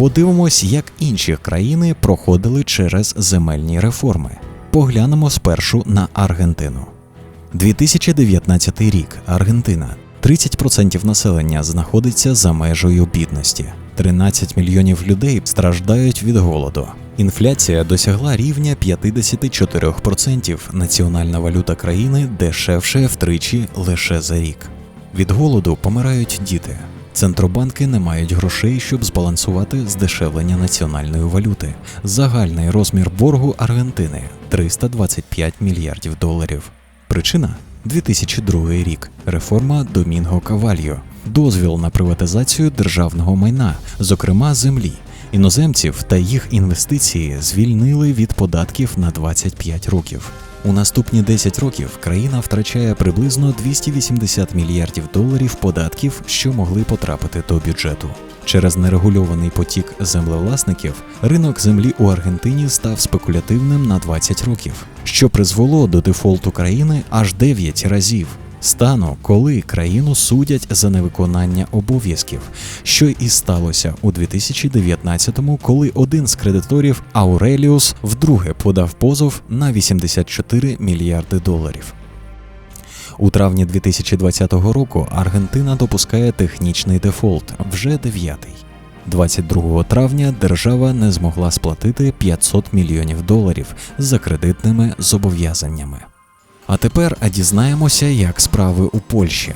Подивимось, як інші країни проходили через земельні реформи. Поглянемо спершу на Аргентину. 2019 рік Аргентина. 30% населення знаходиться за межею бідності. 13 мільйонів людей страждають від голоду. Інфляція досягла рівня 54%. Національна валюта країни дешевше втричі лише за рік. Від голоду помирають діти. Центробанки не мають грошей, щоб збалансувати здешевлення національної валюти. Загальний розмір боргу Аргентини 325 мільярдів доларів. Причина 2002 рік. Реформа Домінго Кавальо. Дозвіл на приватизацію державного майна, зокрема землі. Іноземців та їх інвестиції звільнили від податків на 25 років. У наступні 10 років країна втрачає приблизно 280 мільярдів доларів податків, що могли потрапити до бюджету. Через нерегульований потік землевласників ринок землі у Аргентині став спекулятивним на 20 років, що призвело до дефолту країни аж 9 разів. Стану, коли країну судять за невиконання обов'язків, що і сталося у 2019-му, коли один з кредиторів Ауреліус вдруге подав позов на 84 мільярди доларів. У травні 2020 року Аргентина допускає технічний дефолт вже дев'ятий. 22 травня держава не змогла сплатити 500 мільйонів доларів за кредитними зобов'язаннями. А тепер дізнаємося, як справи у Польщі.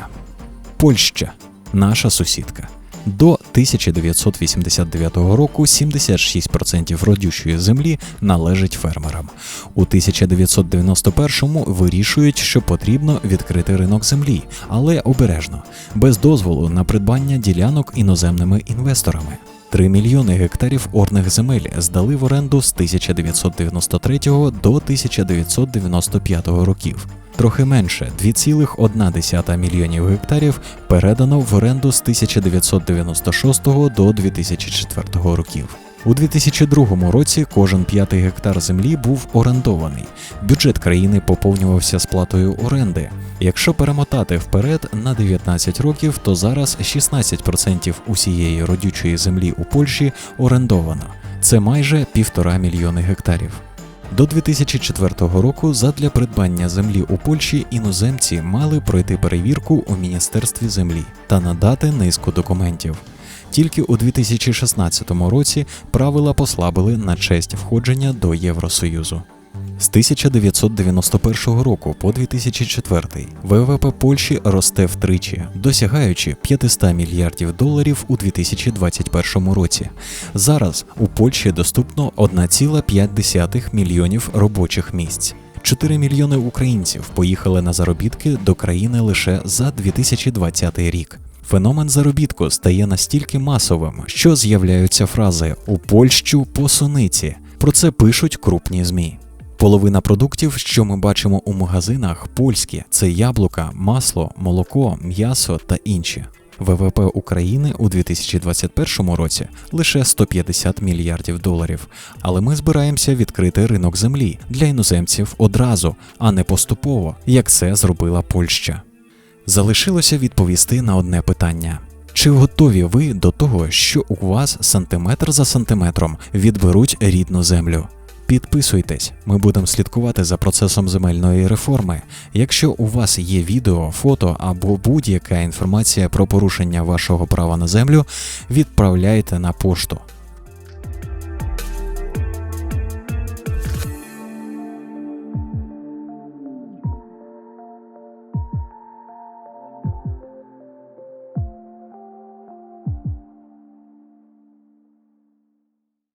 Польща наша сусідка. До 1989 року 76% родючої землі належить фермерам. У 1991-му вирішують, що потрібно відкрити ринок землі, але обережно, без дозволу на придбання ділянок іноземними інвесторами. 3 мільйони гектарів орних земель здали в оренду з 1993 до 1995 років. Трохи менше 2,1 мільйонів гектарів передано в оренду з 1996 до 2004 років. У 2002 році кожен п'ятий гектар землі був орендований. Бюджет країни поповнювався сплатою оренди. Якщо перемотати вперед на 19 років, то зараз 16% усієї родючої землі у Польщі орендовано. Це майже півтора мільйони гектарів. До 2004 року задля придбання землі у Польщі іноземці мали пройти перевірку у Міністерстві землі та надати низку документів. Тільки у 2016 році правила послабили на честь входження до Євросоюзу. З 1991 року по 2004 ВВП Польщі росте втричі, досягаючи 500 мільярдів доларів у 2021 році. Зараз у Польщі доступно 1,5 мільйонів робочих місць. 4 мільйони українців поїхали на заробітки до країни лише за 2020 рік. Феномен заробітку стає настільки масовим, що з'являються фрази у Польщу по суниці. Про це пишуть крупні змі. Половина продуктів, що ми бачимо у магазинах, польські це яблука, масло, молоко, м'ясо та інші. ВВП України у 2021 році лише 150 мільярдів доларів. Але ми збираємося відкрити ринок землі для іноземців одразу, а не поступово, як це зробила Польща. Залишилося відповісти на одне питання. Чи готові ви до того, що у вас сантиметр за сантиметром відберуть рідну землю? Підписуйтесь, ми будемо слідкувати за процесом земельної реформи. Якщо у вас є відео, фото або будь-яка інформація про порушення вашого права на землю, відправляйте на пошту.